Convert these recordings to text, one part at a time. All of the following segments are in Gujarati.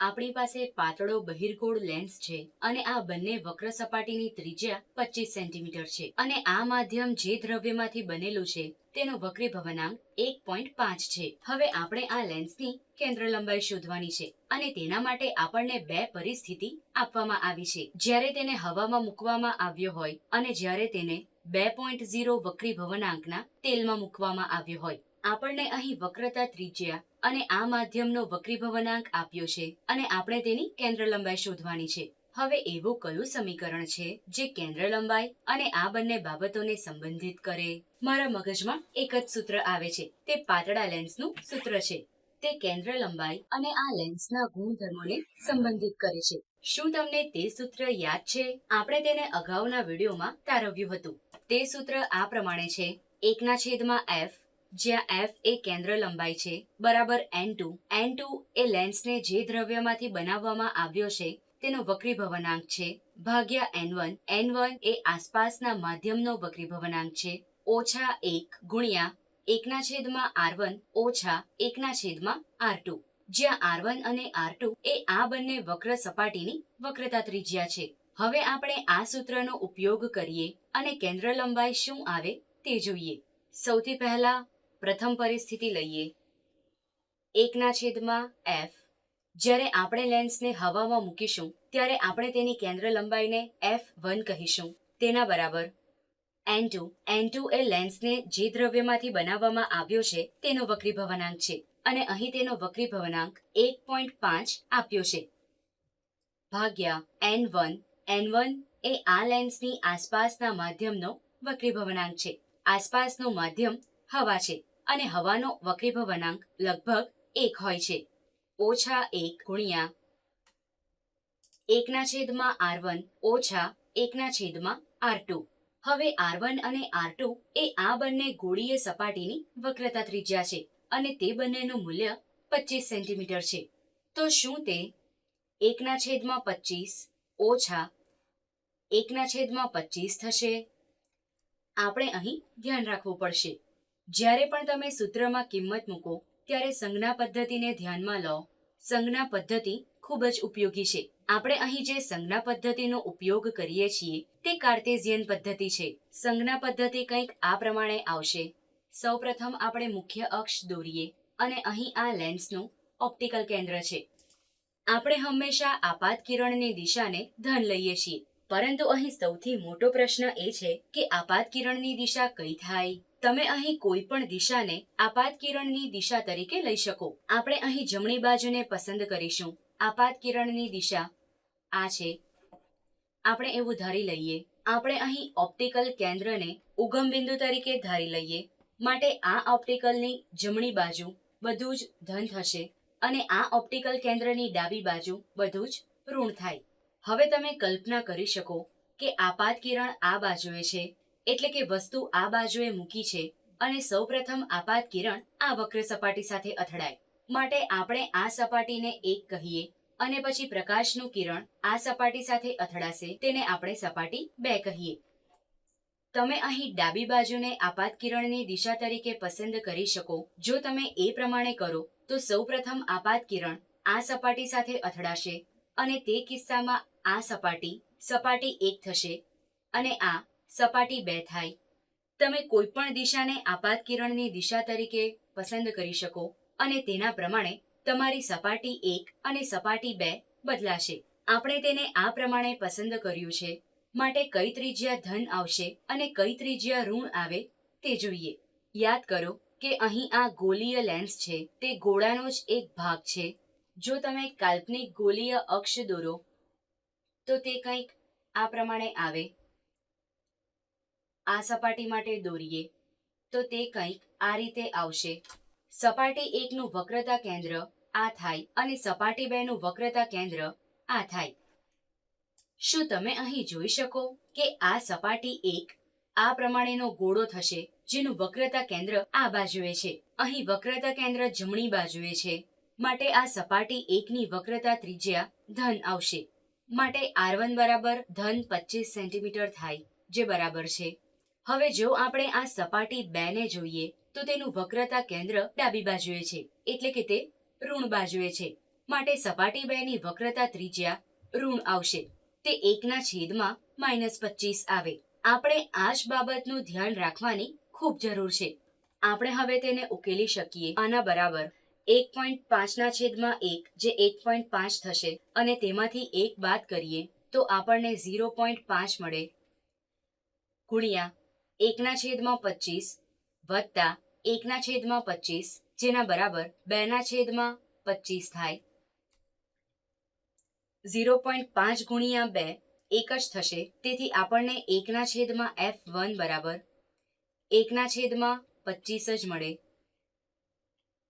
આપણી પાસે પાતળો બહિર્ગોળ લેન્સ છે અને આ બંને વક્ર સપાટીની ત્રિજ્યા પચીસ સેન્ટીમીટર છે. અને આ માધ્યમ જે દ્રવ્યમાંથી બનેલું છે, તેનો વક્રીભવનાંક એક પોઈન્ટ પાંચ છે. હવે આપણે આ લેન્સની કેન્દ્ર લંબાઈ શોધવાની છે અને તેના માટે આપણને બે પરિસ્થિતિ આપવામાં આવી છે. જ્યારે તેને હવામાં મૂકવામાં આવ્યો હોય અને જ્યારે તેને બે પોઈન્ટ ઝીરો વક્રીભવનાંકના તેલમાં મૂકવામાં આવ્યો હોય, આપણને અહીં વક્રતા ત્રિજ્યા અને આ માધ્યમનો વક્રીભવનાંક આપ્યો છે અને આપણે તેની કેન્દ્ર લંબાઈ શોધવાની છે. હવે એવું કયું સમીકરણ છે જે કેન્દ્ર લંબાઈ અને આ બંને બાબતોને સંબંધિત કરે? મારા મગજમાં એક જ સૂત્ર આવે છે. તે પાતળા લેન્સનું સૂત્ર છે. તે કેન્દ્ર લંબાઈ અને આ લેન્સના ગુણધર્મોને સંબંધિત કરે છે. શું તમને તે સૂત્ર યાદ છે? આપણે તેને અગાઉના વિડીયોમાં તારવ્યું હતું. તે સૂત્ર આ પ્રમાણે છે. એકના છેદમાં એફ જ્યાં એફ એ કેન્દ્ર લંબાઈ છે, બરાબર એન ટુ એન ટુ એ લેન્સને જે દ્રવ્યમાંથી બનાવવામાં આવ્યો છે, તેનો વક્રીભવનાંક છે, ભાગ્યા એન વન એન વન એ આસપાસના માધ્યમનો વક્રીભવનાંક છે, ઓછા એક ગુણ્યા એકના છેદમાં આર વન ઓછા એકના છેદમાં આર ટુ જ્યાં આર વન અને આર ટુ એ આ બંને વક્ર સપાટીની વક્રતા ત્રિજ્યા છે. હવે આપણે આ સૂત્રનો ઉપયોગ કરીએ અને કેન્દ્ર લંબાઈ શું આવે તે જોઈએ. સૌથી પહેલા પ્રથમ પરિસ્થિતિ લઈએ. એકના છેદમાં એફ જ્યારે આપણે લેન્સને હવામાં મૂકીશું, ત્યારે આપણે તેની કેન્દ્ર લંબાઈને એફ વન કહીશું. તેના બરાબર. એન ટુ એન ટુ એ લેન્સને જે દ્રવ્યમાંથી બનાવવામાં આવ્યો છે, તેનો વક્રીભવનાંક છે. અને અહીં તેનો વક્રીભવનાંક એક પોઈન્ટ પાંચ આપ્યો છે. ભાગ્યા એન વન એન વન એ આ લેન્સની આસપાસના માધ્યમનો વક્રીભવનાંક છે. આસપાસનું માધ્યમ હવા છે અને હવાનો વક્રીભવનાંક લગભગ એક હોય છે. ઓછા એક ગુણ્યા એકના છેદમાં આર વન ઓછા એકના છેદમાં આર ટુ. હવે આર વન અને આર ટુ એ આ બંને ગોળીય સપાટીની વક્રતા ત્રિજ્યા છે અને તે બંનેનું મૂલ્ય પચીસ સેન્ટીમીટર છે. તો શું તે? એકના છેદમાં પચીસ ઓછા એકના છેદમાં પચીસ થશે. આપણે અહીં ધ્યાન રાખવું પડશે. જ્યારે પણ તમે સૂત્રમાં કિંમત મૂકો, ત્યારે સંજ્ઞા પદ્ધતિને ધ્યાનમાં લો. સંજ્ઞા પદ્ધતિ ખૂબ જ ઉપયોગી છે. આપણે અહીં જે સંજ્ઞા પદ્ધતિનો ઉપયોગ કરીએ છીએ, તે કાર્ટેઝિયન પદ્ધતિ છે. સંજ્ઞા પદ્ધતિ કંઈક આ પ્રમાણે આવશે. સૌપ્રથમ આપણે મુખ્ય અક્ષ દોરીએ અને અહીં આ લેન્સનું ઓપ્ટિકલ કેન્દ્ર છે. આપણે હંમેશા આપાત કિરણની દિશાને ધન લઈએ છીએ. પરંતુ અહીં સૌથી મોટો પ્રશ્ન એ છે કે આપાત કિરણની દિશા કઈ થાય? તમે અહીં કોઈ પણ દિશાને આપાત કિરણની દિશા તરીકે લઈ શકો. આપણે અહીં જમણી બાજુને પસંદ કરીશું. આપાત કિરણની દિશા આ છે. આપણે એવું ધારી લઈએ. આપણે અહીં ઓપ્ટિકલ કેન્દ્રને ઉગમ બિંદુ તરીકે ધારી લઈએ. માટે આ ઓપ્ટિકલની જમણી બાજુ બધું જ ધન થશે અને આ ઓપ્ટિકલ કેન્દ્રની ડાબી બાજુ બધું જ ઋણ થાય. હવે તમે કલ્પના કરી શકો કે આપાત કિરણ આ બાજુએ છે. એટલે કે વસ્તુ આ બાજુએ મૂકી છે અને સૌપ્રથમ આપાત કિરણ આ વક્ર સપાટી સાથે અથડાય. માટે આપણે આ સપાટીને એક કહીએ અને પછી પ્રકાશનું કિરણ આ સપાટી સાથે અથડાશે તેને આપણે સપાટી બે કહીએ. તમે અહીં ડાબી બાજુને આપાત કિરણની દિશા તરીકે પસંદ કરી શકો. જો તમે એ પ્રમાણે કરો, તો સૌપ્રથમ આપાત કિરણ આ સપાટી સાથે અથડાશે અને તે કિસ્સામાં આ સપાટી સપાટી એક થશે અને આ સપાટી બે થાય. તમે કોઈ પણ દિશાને આપાત કિરણની દિશા તરીકે પસંદ કરી શકો અને તેના પ્રમાણે તમારી સપાટી એક અને સપાટી બે બદલાશે. આપણે તેને આ પ્રમાણે પસંદ કર્યું છે. માટે કઈ ત્રિજ્યા ધન આવશે અને કઈ ત્રિજ્યા ઋણ આવે તે જોઈએ. યાદ કરો કે અહીં આ ગોલીય લેન્સ છે. તે ગોળાનો જ એક ભાગ છે. જો તમે કાલ્પનિક ગોલીય અક્ષ દોરો, તો તે કંઈક આ પ્રમાણે આવે. આ સપાટી માટે દોરીએ. તો તે કંઈક આ રીતે આવશે. સપાટી એકનું વક્રતા કેન્દ્ર આ થાય અને સપાટી બેનું વક્રતા કેન્દ્ર આ થાય. શું તમે અહીં જોઈ શકો કે આ સપાટી એક આ પ્રમાણેનો ગોળો થશે, જેનું વક્રતા કેન્દ્ર આ બાજુએ છે. અહીં વક્રતા કેન્દ્ર જમણી બાજુએ છે. માટે આ સપાટી એકની વક્રતા ત્રિજ્યા ધન આવશે. માટે આર બરાબર ધન પચીસ સેન્ટીમીટર થાય, જે બરાબર છે. હવે જો આપણે આ સપાટી બે ને જોઈએ, તો તેનું વક્રતા કેન્દ્ર ડાબી બાજુએ છે, એટલે કે તે ઋણ બાજુએ છે. માટે સપાટી બે ની વક્રતા ત્રિજ્યા ઋણ આવશે. તે એકના છેદમાં માઇનસ પચીસ આવે. આપણે આ જ બાબતનું ધ્યાન રાખવાની ખૂબ જરૂર છે. આપણે હવે તેને ઉકેલી શકીએ. આના બરાબર એક પોઈન્ટ પાંચના છેદમાં એક જે એક પોઈન્ટ પાંચ થશે અને તેમાંથી એક બાદ કરીએ, તો આપણને ઝીરો પોઈન્ટ પાંચ મળે. ગુણ્યા એકના છેદમાં પચીસ વત્તા એકના છેદમાં પચીસ, જેના બરાબર બેના છેદમાં પચીસ થાય. ઝીરો પોઈન્ટ પાંચ ગુણ્યા બે એક જ થશે, તેથી આપણને એકના છેદમાં એફ વન બરાબર એકના છેદમાં પચીસ જ મળે.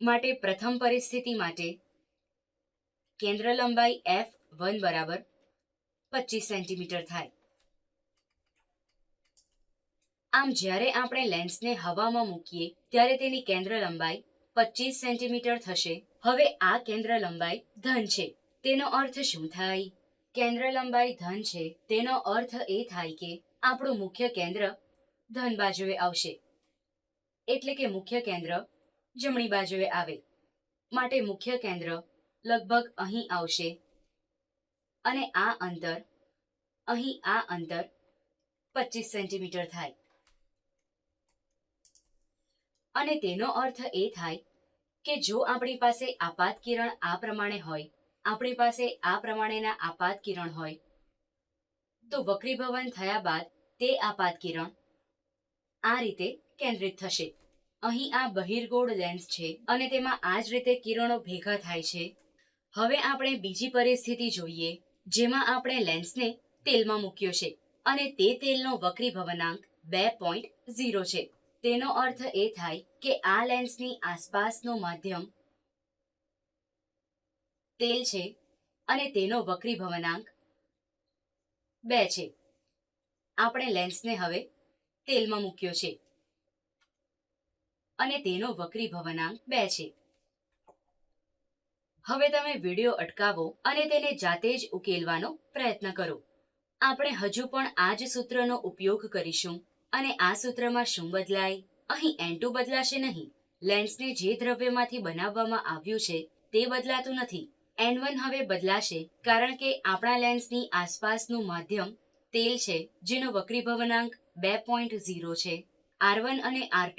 માટે પ્રથમ પરિસ્થિતિ માટે કેન્દ્ર લંબાઈ એફ વન બરાબર પચીસ સેન્ટીમીટર થાય. આમ જ્યારે આપણે લેન્સને હવામાં મૂકીએ, ત્યારે તેની કેન્દ્ર લંબાઈ પચીસ સેન્ટીમીટર થશે. હવે આ કેન્દ્ર લંબાઈ ધન છે. તેનો અર્થ શું થાય? કેન્દ્ર લંબાઈ ધન છે. તેનો અર્થ એ થાય કે આપણું મુખ્ય કેન્દ્ર ધન બાજુએ આવશે. એટલે કે મુખ્ય કેન્દ્ર જમણી બાજુએ આવે. માટે મુખ્ય કેન્દ્ર લગભગ અહીં આવશે. અને આ અંતર, અહીં આ અંતર પચીસ સેન્ટીમીટર થાય. અને તેનો અર્થ એ થાય કે જો આપણી પાસે આપાત કિરણ આ પ્રમાણે હોય, આપણી પાસે આ પ્રમાણેના આપાત કિરણ હોય, તો વક્રીભવન થયા બાદ તે આપાત કિરણ આ રીતે કેન્દ્રિત થશે. અહીં આ બહિર્ગોળ લેન્સ છે અને તેમાં આ જ રીતે કિરણો ભેગા થાય છે. હવે આપણે બીજી પરિસ્થિતિ જોઈએ, જેમાં આપણે લેન્સને તેલમાં મૂક્યો છે અને તે તેલનો વક્રીભવનાંક બે પોઈન્ટ ઝીરો છે. તેનો અર્થ એ થાય કે આ લેન્સની આસપાસનું માધ્યમ તેલ છે અને તેનો વક્રીભવનાંક બે છે. આપણે લેન્સને હવે તેલમાં મૂક્યો છે અને તેનો વક્રીભવનાંક બે છે. હવે તમે વીડિયો અટકાવો અને તેને જાતે જ ઉકેલવાનો પ્રયત્ન કરો. આપણે હજુ પણ આ જ સૂત્રનો ઉપયોગ કરીશું. અને આ સૂત્રમાં શું બદલાય? અહીં એન્ટુ બદલાશે નહીં. લેન્સને જે દ્રવ્યમાંથી બનાવવામાં આવ્યું છે, તે બદલાતું નથી. એન હવે બદલાશે કારણ કે આપણા લેન્સની આસપાસનું માધ્યમ તેલ છે, જેનો વક્રીભવનાંક બે પોઈન્ટ ઝીરો છે. આર વન અને આર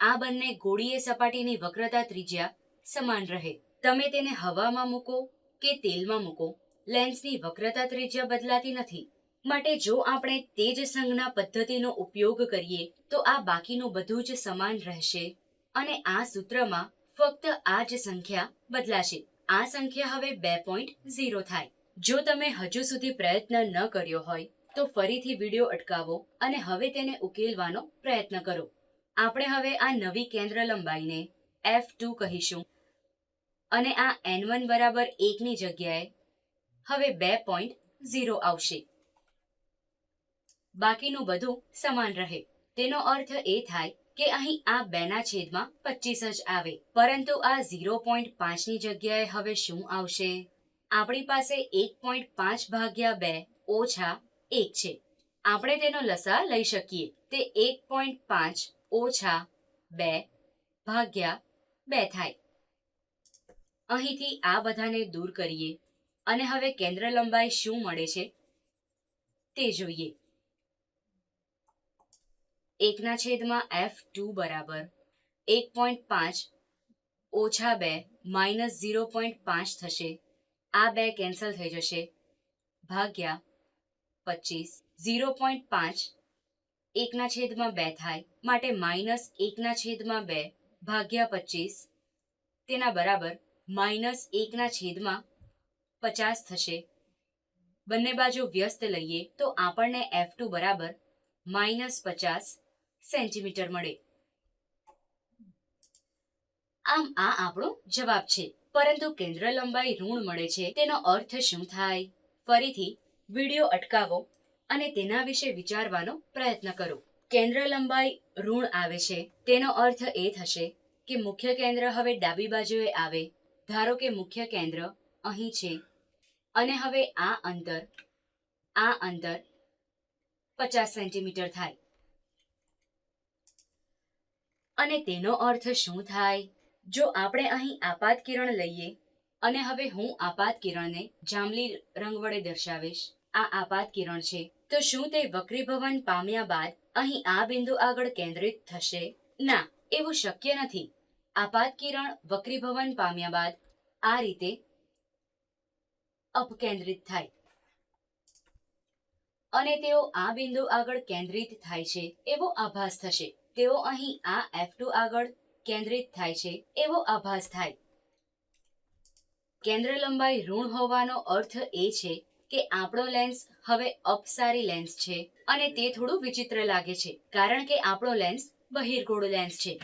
આ બંને ગોળીય સપાટીની વક્રતા ત્રિજ્યા સમાન રહે. તમે તેને હવામાં મૂકો કે તેલમાં મૂકો. લેન્સની વક્રતા ત્રિજ્યા બદલાતી નથી. માટે જો આપણે તે જ સંજ્ઞા પદ્ધતિનો ઉપયોગ કરીએ, તો આ બાકીનું બધું જ સમાન રહેશે. અને આ સૂત્રમાં ફક્ત આ જ સંખ્યા બદલાશે. આ સંખ્યા હવે બે પોઈન્ટ ઝીરો થાય. જો તમે હજુ સુધી પ્રયત્ન ન કર્યો હોય, તો ફરીથી વિડિયો અટકાવો અને હવે તેને ઉકેલવાનો પ્રયત્ન કરો. આપણે હવે આ નવી કેન્દ્ર લંબાઈને એફ ટુ કહીશું. અને આ એન વન બરાબર એકની જગ્યાએ હવે બે પોઈન્ટ ઝીરો આવશે. બાકીનું બધું સમાન રહે. તેનો અર્થ એ થાય કે અહીં આ બેના છેદમાં પચીસ જ આવે. પરંતુ આ ઝીરો પોઈન્ટ પાંચની જગ્યાએ હવે શું આવશે? આપણી પાસે એક પોઈન્ટ પાંચ ભાગ્યા બે ઓછા એક છે. આપણે તેનો લસા લઈ શકીએ. તે એક પોઈન્ટ પાંચ ઓછા બે ભાગ્યા બે થાય. અહીંથી આ બધાને દૂર કરીએ. અને હવે કેન્દ્ર લંબાઈ શું મળે છે? તે જોઈએ. એકના છેદમાં એફ ટુ બરાબર એક પોઈન્ટ પાંચ ઓછા બે માઇનસ ઝીરો પોઈન્ટ પાંચ થશે. આ બે કેન્સલ થઈ જશે. ભાગ્યા પચીસ. ઝીરો પોઈન્ટ પાંચ એકના છેદમાં બે થાય માટે માઇનસ એકના છેદમાં બે ભાગ્યા પચીસ. તેના બરાબર માઇનસ એકના છેદમાં પચાસ થશે. બંને બાજુ વ્યસ્ત લઈએ તો આપણને એફ ટુ બરાબર માઇનસ પચાસ સેન્ટીમીટર મળે. આમ આ આપણો જવાબ છે. પરંતુ કેન્દ્ર લંબાઈ ઋણ મળે છે. તેનો અર્થ શું થાય? ફરીથી વિડિયો અટકાવો અને તેના વિશે વિચારવાનો પ્રયત્ન કરો. કેન્દ્ર લંબાઈ ઋણ આવે છે. તેનો અર્થ એ થશે કે મુખ્ય કેન્દ્ર હવે ડાબી બાજુએ આવે. ધારો કે મુખ્ય કેન્દ્ર અહીં છે. અને હવે આ અંતર આ અંતર પચાસ સેન્ટીમીટર થાય. અને તેનો અર્થ શું થાય? જો આપણે અહીં આપાત કિરણ લઈએ, અને હવે હું આપાત કિરણને જાંબલી રંગ વડે દર્શાવીશ. આ આપાત કિરણ છે. તો શું તે વક્રીભવન પામ્યા બાદ અહીં આ બિંદુ આગળ કેન્દ્રિત થશે? ના, એવું શક્ય નથી. આપાત કિરણ વક્રીભવન પામ્યા બાદ આ રીતે અપકેન્દ્રિત થાય. અને તેઓ આ બિંદુ આગળ કેન્દ્રિત થાય છે. એવો આભાસ થશે. તેઓ અહીં આ F2 આગળ કેન્દ્રિત થાય છે, એવો આભાસ થાય. કેન્દ્ર લંબાઈ ઋણ હોવાનો અર્થ એ છે કે આપણો લેન્સ હવે અપસારી લેન્સ છે અને તે થોડું વિચિત્ર લાગે છે, કારણ કે આપણો લેન્સ બહિર્ગોળ લેન્સ છે.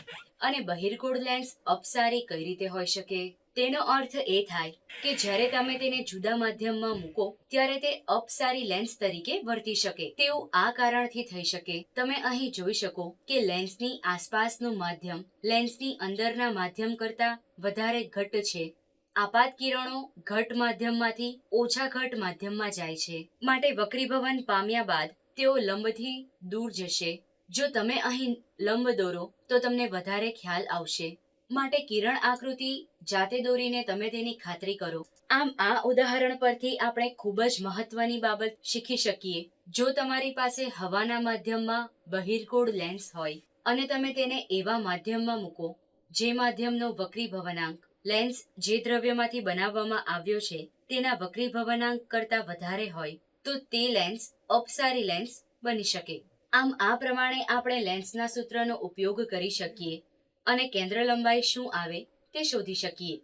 અને બહિર્ગોળ લેન્સ અપસારી કઈ રીતે હોઈ શકે? તેનો અર્થ એ થાય કે જ્યારે તમે તેને જુદા માધ્યમમાં મૂકો, ત્યારે તે અપસારી લેન્સ તરીકે વર્તી શકે. તેવું આ કારણથી થઈ શકે. તમે અહીં જોઈ શકો કે લેન્સની આસપાસનું માધ્યમ લેન્સની અંદરના માધ્યમ કરતા વધારે ઘટ્ટ છે. આપાત કિરણો ઘટ માધ્યમમાંથી ઓછા ઘટ માધ્યમમાં જાય છે. માટે વક્રીભવન પામ્યા બાદ તેઓ લંબથી દૂર જશે. જો તમે અહીં લંબ દોરો તો તમને વધારે ખ્યાલ આવશે. માટે કિરણ આકૃતિ જાતે દોરીને તમે તેની ખાતરી કરો. આમ આ ઉદાહરણ પરથી આપણે ખૂબ જ મહત્વની બાબત શીખી શકીએ. જો તમારી પાસે હવાના માધ્યમમાં બહિર્ગોળ લેન્સ હોય અને તમે તેને એવા માધ્યમમાં મૂકો, જે માધ્યમનો વક્રીભવનાંક લેન્સ જે દ્રવ્યમાંથી બનાવવામાં આવ્યો છે તેના વક્રીભવનાંક કરતા વધારે હોય, તો તે લેન્સ અપસારી લેન્સ બની શકે. આમ આ પ્રમાણે આપણે લેન્સના સૂત્રનો ઉપયોગ કરી શકીએ. અને કેન્દ્ર લંબાઈ શું આવે તે શોધી શકીએ.